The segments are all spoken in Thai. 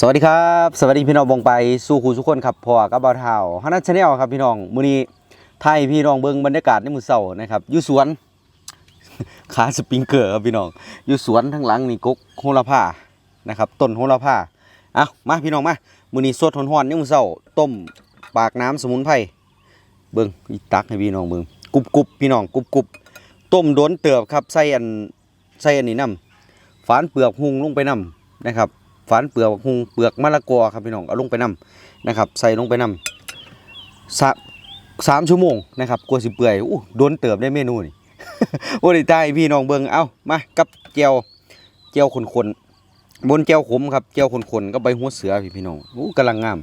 สวัสดีครับ สวัสดีพี่น้องบงไปสู่ครูทุกคนครับพอกับบ่าวเท่าฮันนัชแนลครับพี่น้องมื้อนี้ไทยพี่น้องเบิ่งบรรยากาศในมื้อเช้านะครับอยู่สวนขาสปริงเกอร์ครับพี่น้องอยู่สวนทั้งหลังนี่กกโหระพานะครับต้นโหระพาเอามาพี่น้องมามื้อนี้สดฮ้อนๆในมื้อเช้าต้มปากน้ำสมุนไพรเบิ่งอีตักให้พี่น้องเบิ่งกรุบๆพี่น้องกรุบๆต้มโดนเติบครับใส่อันใส่อันนี้นํฝานเปลือกหุงลงไปนํนะครับ ฝานเปลือกหุงเปลือกมะละกอครับพี่น้องเอาลงไปนํนะครับ ใส่ลงไปนํสะสามชั่วโมงนะครับกลัวสิเปื่อยอู้โดนเติบได้เมนูนี่โอ้ด้ใจพี่น้องเบิงเอ้ามากับเจียวเจียวขนๆบนเจียวขมครับเจียวขนๆก็ใบหัวเสือพี่พี่น้องอู้กำลังงาม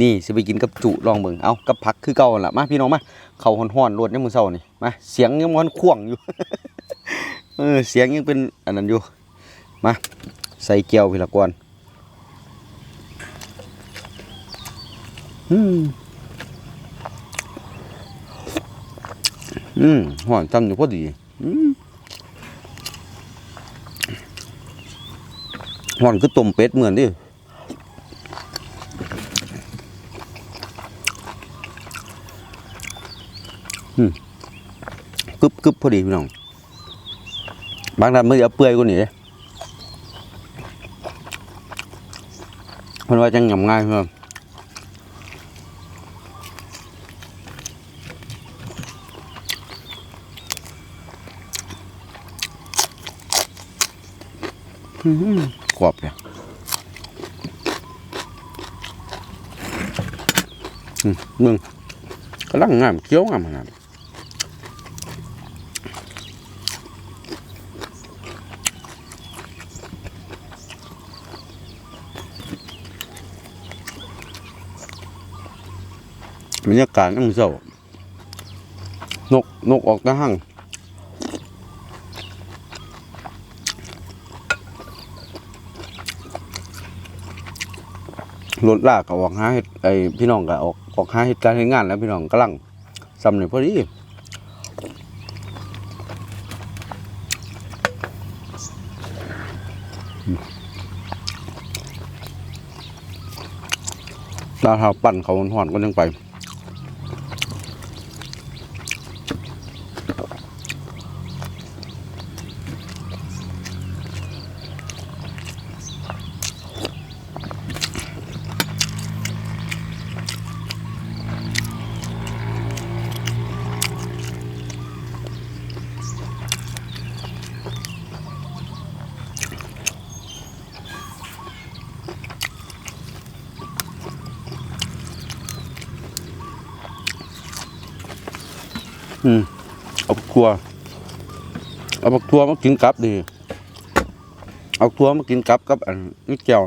นี่สิไปกินกับจุลองเบิงเอากับผักคือเก่าล่ะมาพี่น้องมาเขาฮ้อนๆรวดในมือเช้านี่มาเสียงยังมันข่วงอยู่เออเสียงยังเป็นอันนั้นอยู่มาใส่เจียวพี่ละก่อน อืมอืมหวานจำอยู่พอดี อืมหวานคือต้มเป็ดเหมือนดิอืมกึบกึบพอดีพี่น้อง บางท่านไม่เอาเปื่อยกว่านี้เด้เพิ่นว่าจังหยำง่ายเพิ่น กรอบเลยอืมมึงกำลังงามเคี้ยวงามขนาดบรรยากาศนั่งเศร้านกนกออกตะหั่ง รถลากก็ออกหาเฮ็ดไอพี่น้องก็ออกออกหาเฮ็ดการเฮ็ดงานแล้วพี่น้องกำลังซ้ำนี่พอดีดาเท้าปั่นเขาหอนก็ยังไป เอาบักทัวเอาบักทัวมากินกับดีเอาทัวมากินกับกับอันนี่แก้ว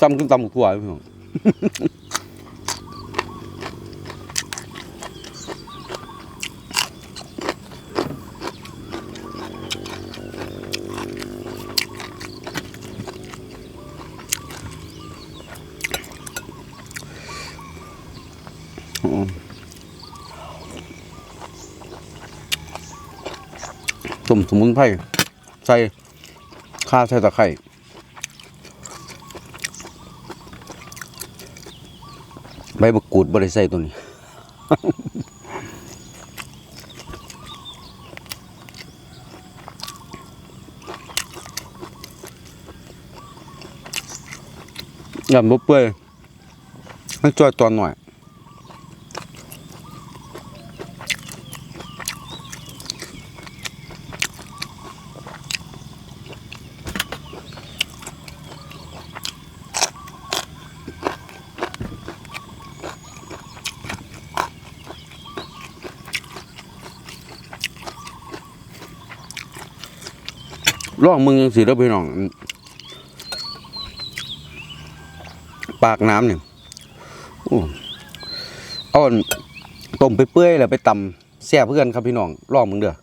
จำกินตำบักทัวพี่น้อง อืมต้มสมุน ไพรใส่ข้าใส่ตะไคร้ใบมะกรูดบริใส่ตัวนี้ ยำบ่เปื่อยให้จอยตอนหน่อย ลองมึงยังสิแล้วพี่น้อง ปากน้ำเนี่ยอ้อาอันต้มไปเปื่อยแล้วไปตำแซ่บเพื่อนครับพี่น้องลองมึงเด้อ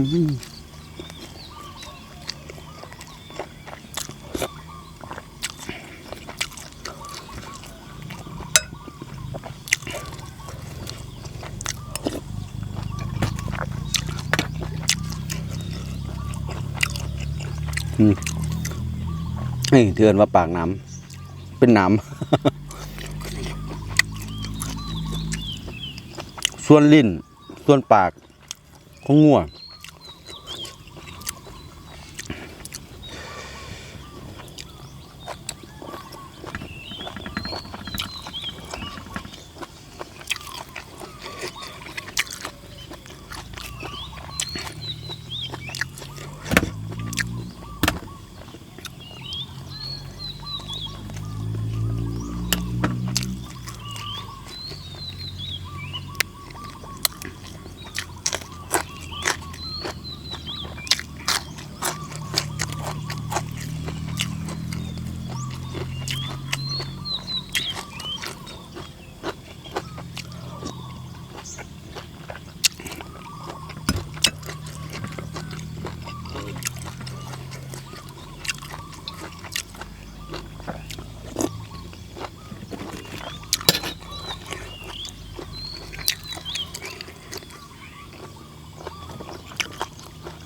นี่เทือนว่าปากน้ำเป็นน้ำส่วนลิ้น ส่วนปากของงัว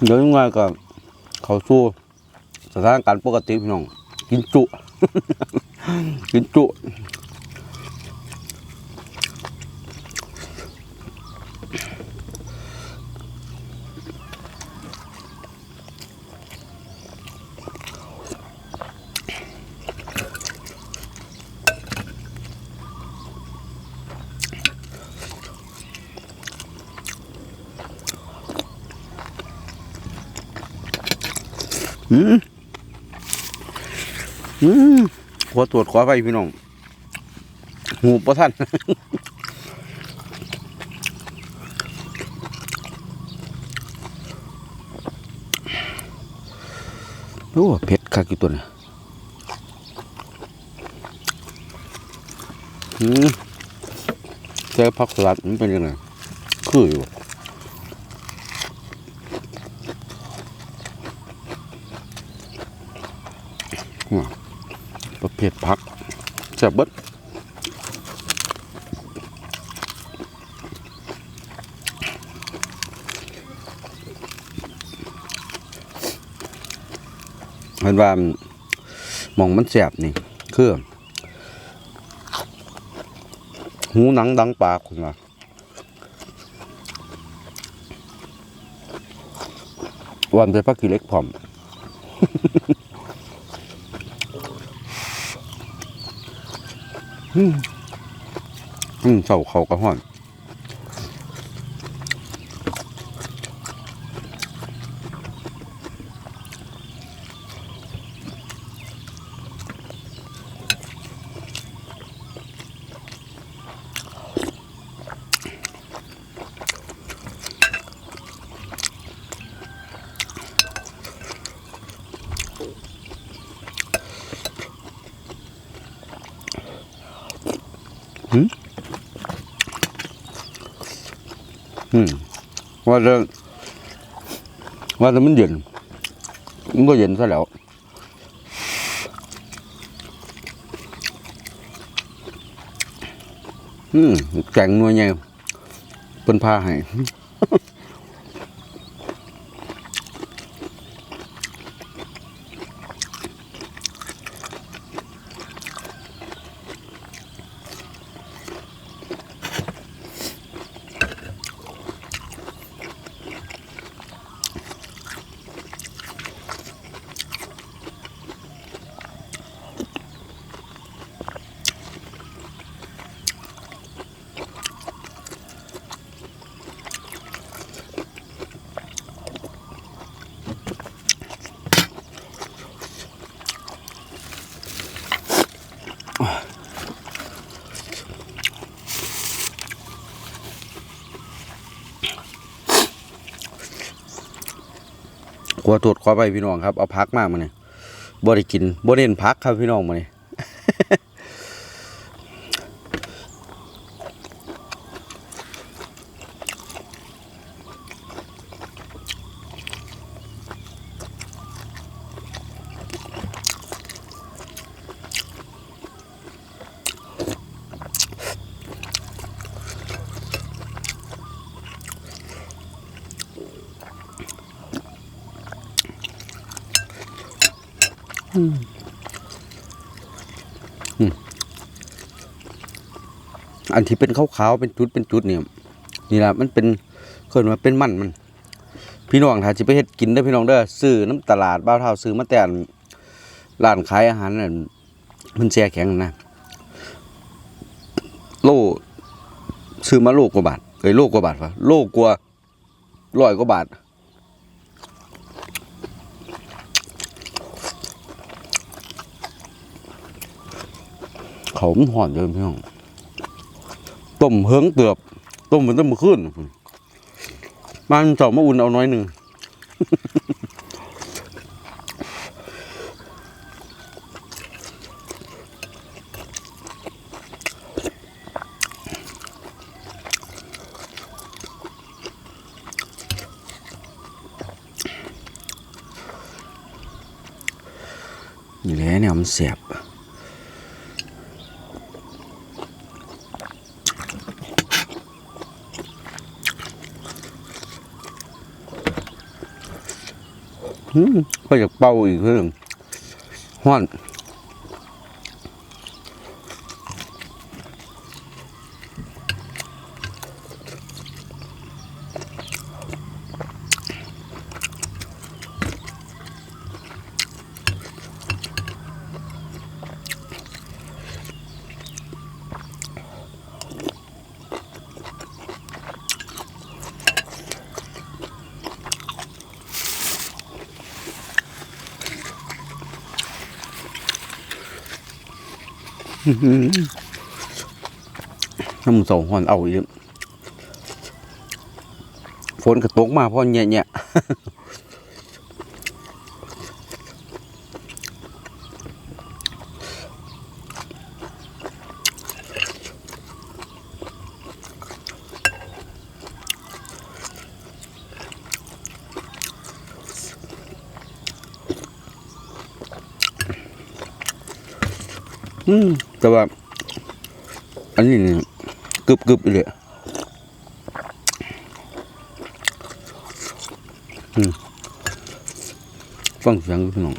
เดี๋ยวยังไงกับเขาสู้สถานการณ์ปกติพี่น้อง กินจุ กินจุ อืมอืมขอตรวจขอไปพี่น้องหูประท่านโอ้เผ็ดคักกี่ตัวเนี่ยอืมเจอผักสลัดมันเป็นยังไงคืออยู่ ประเภทผักแซ่บเบิดเห็นว่ามองมันแซ่บนี่ คือ หูหนังดังปากคุณว่าวันไปพักกี่เล็กพร้อม อืมเสาเขากระห้อน ว่าจะว่าจะมันเย็นมันก็เย็นซะแล้วอืมแกงนัวไงเป็นผ้าให้ ขอโทษขอไปพี่น้องครับเอาพักมากมาเนี่ยบ่ได้กินบ่ได้เน้นพักครับพี่น้องมาเนี่ย อันที่เป็นขาวๆเป็นจุดเป็นจุดเนี่ยนี่แหละมันเป็นเคินว่าเป็นมันมัน พี่น้องถ้าสิไปเฮ็ดกินเด้พี่น้องเด้อซื้อน้ำตลาดบ้าเท่าซื้อมาแต่ร้านขายอาหารนั่นมันแช่แข็งนะโลซื้อมาโลกว่าบาทเอ้ยโลกว่าบาทวะโลกว่าร้อยกว่าบาทเขามันห่อนเดิมพี่น้อง ต้มเฮิงเตือบต้มมันต้มมือขึ้นมันเจามาอุ่นเอาน้อยหนึ่งนี่แหละเนี่ยมันเสียบ ก็อยากเป่าอีกเรื่องห้อน น้ำมันสองห้อนเอาอีกฝนกระตกมาเพราะแง่ๆอืม แต่ว่า อันนี้นี่กึบกึบเลยฟังเสียงพี่น้อง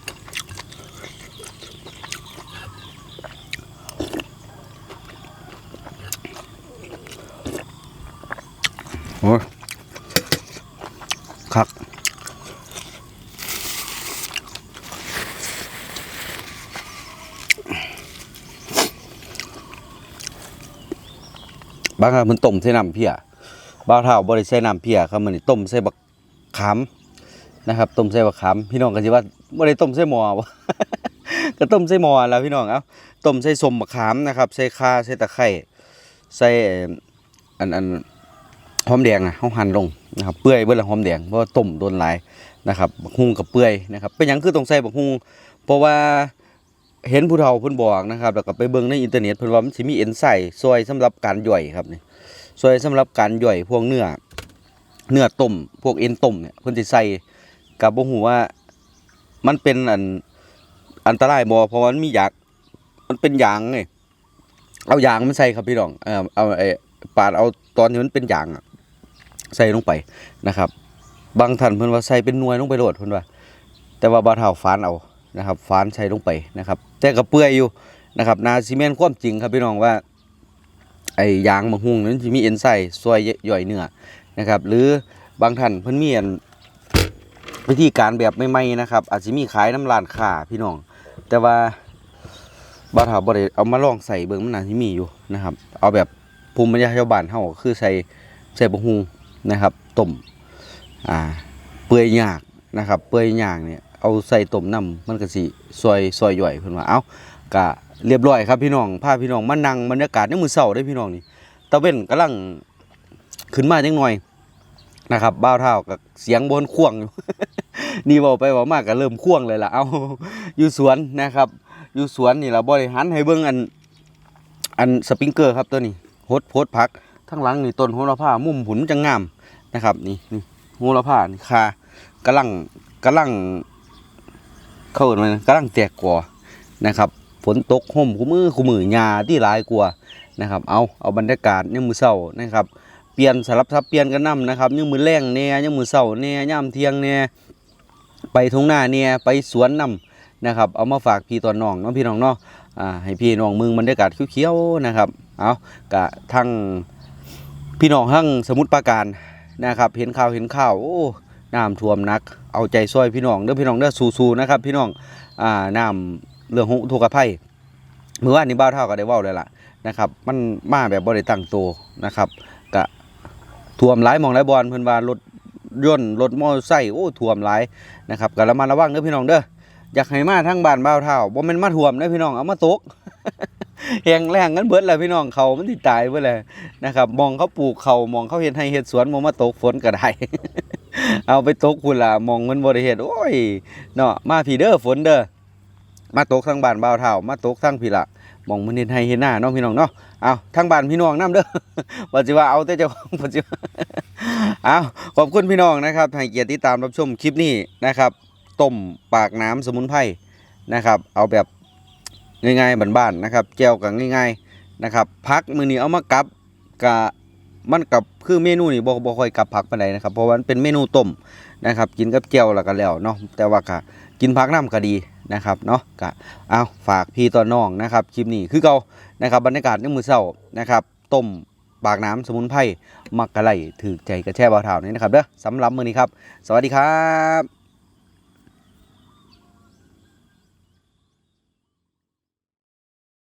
างครั้งมันต้มใส่น้ำเพียบางเท่าบริใส่น้ำเพียครับมันนี่ต้มใส่บักขามนะครับต้มใส่บักขามพี่น้องก็สิว่าบ่ได้ต้มใส่หม้อวะก็ต้มใส่หม้อแล้วพี่น้องเอ้าต้มใส่สมบักขามนะครับใส่ข่าใส่ตะไคร้ใส่อันอันหอมแดงอะเฮาหั่นลงนะครับเปื่อยเบิดละหอมแดงเพราะว่าต้มโดนหลายนะครับบักฮุงกับเปื่อยนะครับเป็นหยังคือต้องใส่บักฮุงเพราะว่า เห็นผู้เฒ่าเพิ่นบอกนะครับแล้วก็ไปเบิ่งในอินเทอร์เน็ตเพิ่นว่ามันสิมีเอนไซม์ช่วยสำหรับการย่อยครับนี่ช่วยสำหรับการย่อยพวกเนื้อเนื้อต้มพวกเอ็นต้มเนี่ยเพิ่นสิใส่กับบ่ฮู้ว่ามันเป็นอันอันตรายบ่เพราะมันมียางมันเป็นยางไงเอายางมันใส่ครับพี่น้องเออเอาไอ้ปาดเอาตอนที่มันเป็นยางอะใส่ลงไปนะครับ บางท่านเพิ่นว่าใส่เป็นหน่วยลงไปโลดเพิ่นว่า แต่ว่าบ่าวเฒ่าฟานเอา นะครับฟานใช้ลงไปนะครับ แต่ก็เปื่อยอยู่นะครับนาซีเมนความจริงครับพี่น้องว่าไอ้ยางมะฮุ่งนั้นจะมีเอนไซม์ซอยย่อยเนื้อนะครับ หรือบางท่านเพิ่นมีอันวิธีการแบบใหม่ๆนะครับ อาจจะมีขายน้ำรานค้าพี่น้อง แต่ว่าบาถาบ่ได้เอามาลองใส่เบิ่งมันน่าสิมีอยู่นะครับ เอาแบบภูมิปัญญาชาวบ้านเฮาก็คือใส่ใส่บะฮุงนะครับต้มอ่าเปื่อยยากนะครับ เปื่อยยากเนี่ย เอาใส่ต้มน้ำมันก็สิซอยซอยย่อยเพิ่นว่าเอ้ากะเรียบร้อยครับพี่น้องพาพี่น้องมานั่งบรรยากาศในมือเช้าได้พี่น้องนี่ตะเว้นกำลังขึ้นมาจังหน่อยนะครับบ้าวเท่ากับเสียงบนข่วงนี่เว้าไปเว้ามากก็เริ่มข่วงเลยล่ะเอาอยู่สวนนะครับ อยู่สวนนี่ล่ะบริหารให้เบิ่งอันอันสปริงเกอร์ครับตัวนี้โฮดโพดพักทั้งหลังนี่ต้นโหระพามุมผุนจังงามนะครับ นี่นี่โหระพานี่คากำลังกำลัง เขาเอิ้นมันกำลังแตกกว่านะครับฝนตกห่มคู่มือคู่มือหญ้าที่หลายกว่านะครับ เอาเอาบรรยากาศยามมื้อเช้านะครับเปลี่ยนสลับซับเปลี่ยนกันนํนะครับยามมื้อแรงแหน่ยามมื้อเช้าแหน่ยามเที่ยงแหน่ยไปทุ่งนาแหน่ไปสวนนํนะครับ เอามาฝากพี่ตอนน้องเนาะพี่น้องเนาะอ่าให้พี่น้องมึงบรรยากาศเขียวๆนะครับเอากะทั้งพี่น้องทั้งสมุทรปราการนะครับ เห็นข่าวเห็นข่าวโอ้ น้ำท่วมนัก เอาใจช่วยพี่น้องเด้อพี่น้องเด้อสู้ๆนะครับ พี่น้องอ่าน้ำเรื่องของอุทกภัยเมื่อวานนี้บ้าเท่าก็ได้ว้าเลยล่ะนะครับ มันมาแบบบ่ได้ตั้งตัวนะครับกะท่วมหลายมองหลายบอนเพิ่อนว่ารถยนต์รถมอเตอร์ไซค์โอ้ท่วมหลายนะครับก็ระมัดระวังเด้อพี่น้องเด้ออยากให้มาทางบ้านบ้าเท่าบ่แม่นมาท่วมเด้อพี่น้องเอามาตกแหงแรงกันเบิดแล้วพี่น้องเขามันสิตายเบิดแล้วนะครับ มองเขาปลูกเขามองเขาเฮ็ดให้เฮ็ดสวนบ่มาตกฝนก็ได้ เอาไปตกพุ่นล่ะมองมันบ่ได้เฮ็ดโอ้ยเนาะมาพี่เด้อฝนเด้อมาตกทางบ้านบ่าวเฒ่ามาตกทางพี่ละมองมันเฮ็ดให้เฮ็ดหน้าเนาะพี่น้องเนาะเอาทางบ้านพี่น้องนํเด้อว่าสิว่าเอาแต่เจ้าของว่าสิว่าเอาขอบคุณพี่น้องนะครับให้เกียรติติดตามรับชมคลิปนี้นะครับต้มปากน้ำสมุนไพรนะครับ เอาแบบง่ายๆบ้านๆนะครับแจวก็ง่าย ๆนะครับ พักมือนี้เอามากับกะ มันกับคือเมนูนี่บ่บ่ค่อยกับผักปานใดนะครับเพราะว่ามันเป็นเมนูต้มนะครับ กินกับแจ่วแล้วก็แล้วเนาะแต่ว่าก็กินผักน้ำก็ดีนะครับเนาะก็เอาฝากพี่ต่อน้องนะครับคลิปนี้คือเก่านะครับบรรยากาศในมือเช้านะครับต้มปากน้ำสมุนไพรมักกะไหลถือใจกระแช่บ่าวเท้านี่นะครับเด้อสำหรับมือนี้ครับ สวัสดีครับ